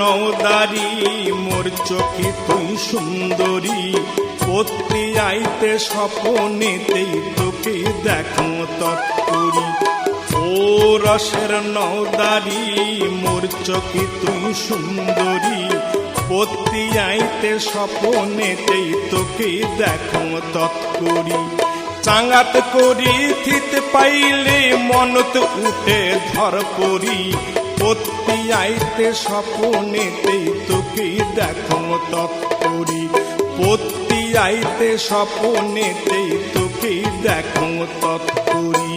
নৌদারি, মোর চোখে তুই সুন্দরী। পত্তি আইতে স্বপনেতেই তোকে দেখো তৎকরি ও রসের নৌদারি, মোর চোখে তুই সুন্দরী। পত্তি আইতে স্বপনেতেই তোকে দেখো তৎকরি চাঙাত করি, থিত পাইলে মনত উঠে ধর করি পত্তি আইতে স্বপনেতেই তোকে দেখো তপ্তরি পত্তি আইতে স্বপনেতেই তোকে দেখো তৎকরি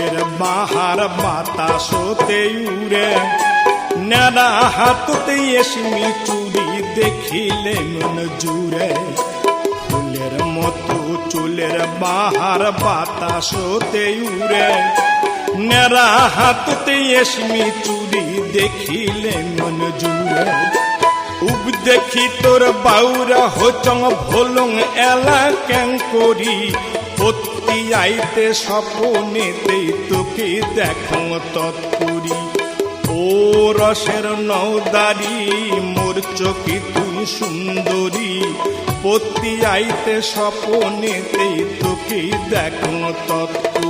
চুলের বাহার বাতাসতে উড়ে। নেড়া হাততে এসমি চুরি দেখিলে মন জুড়ে। ফুলের মতো চুলের বাহার বাতাসতে উড়ে। নেড়া হাততে এসমি চুরি দেখিলে মন জুড়ে। উব দেখি তোর বাউরা হোচং ভোলং এলা ক্যাং করি। পত্তি আইতে স্বপনেতেই তোকে দেখো তৎপুরি। ও রসের নৌদারি, মোর চোখে তুই সুন্দরী। পত্তি আইতে স্বপনেতেই তোকে দেখো তৎকরি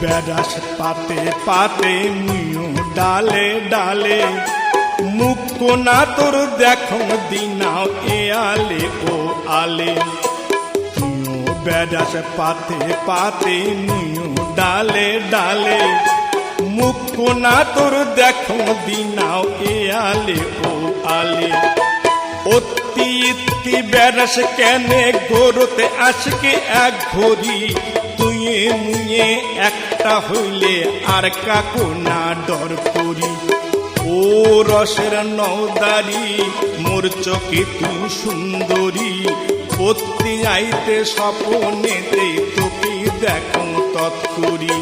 বেড়াস পাতে পাতে মুইও ডালে ডালে। মুখ না তোর দেখো দিনাও এ আলে, ও আলে। বেড়াস পাতে পাতে মুইও ডালে ডালে। মুখ না তোর দেখো দিনাও এ আলে, ও আলে। অতি ইতি বেড়াস কেনে গরতে আজকে এক ঘড়ি। তুইয়ে মুয়ে একটা হইলে আর কাকু না ডর করি। ও রসের নৌদারি, মোর চোখে তুই সুন্দরী। পত্তি আইতে স্বপনেতে তোকে দেখো তৎকরি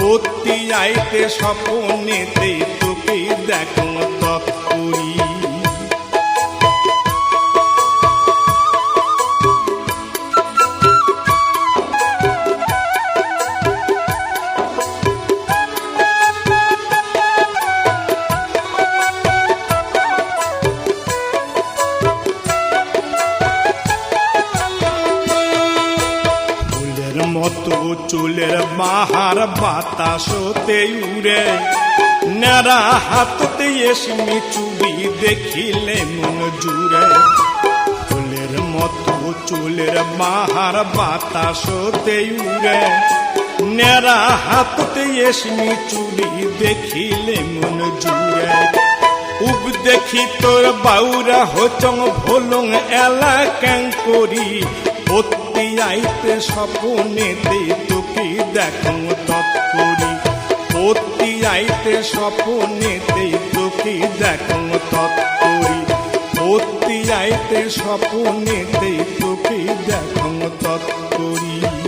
পত্তি আইতে স্বপনেতে তোকে দেখো তৎকরি চুলের বাহার বাতাসতে উড়ে। নেড়া হাততে এসমি চুড়ি দেখিলে মন জুড়ে। ফুলের মতো চুলের বাহার বাতাসতে উড়ে। নেড়া হাততে এসমি চুড়ি দেখিলে মন জুড়ে। উব দেখি তোর বাউরা হোচং ভোলং এলা ক্যাং করি। আইতে স্বপনেতে তোকে দেখো তৎকরি পত্তি আইতে স্বপনেতে তোকে দেখো তৎকরি পত্তি আইতে স্বপনেতে তোকে দেখো তৎকরি